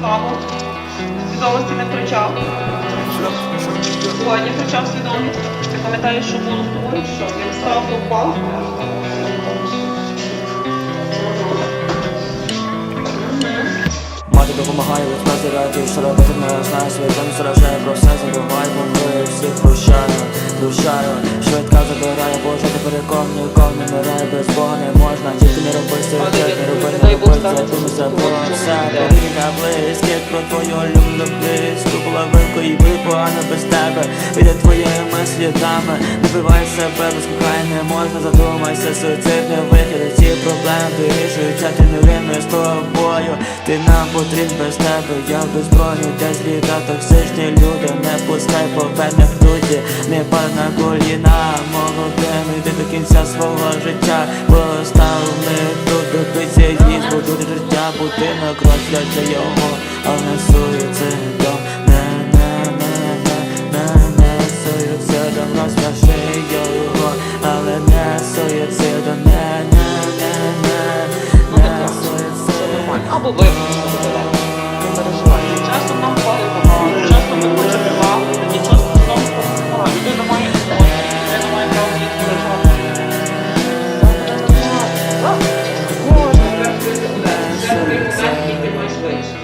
славу. Свідомості не втрачав. Сьогодні втрачав свідомість. Ти пам'ятаєш, що було з тобою? Що? Став, то впав? Мати допомагає від назирати, що робити не знаю Світом сражає про все забувай, помилує всіх прощаю, прощаю Швидка забирає, Боже, ти перекон, нікому не мирає Без Бога не себе, людину. рідна близьких Про твою люблю близьку половинку І буде погано без тебе, піде твоїми слідами Набивай себе, без кохання не можна Задумайся, суїцид вихід Ці проблеми вирішуються, ти не винна з тобою. Ти нам потрібен без тебе, я без броню Де зліта токсичні люди. Не пускай по певних друзі Не пад на коліна. Молодим, іди до кінця свого життя. Постав будинок розглядає його Але не дом Не, не, не, не, не, не суїцидом Розкажи його Але не суїцидом Не, не, не, не, не суїцидом Або випив. Quatro, cinco e mais dois.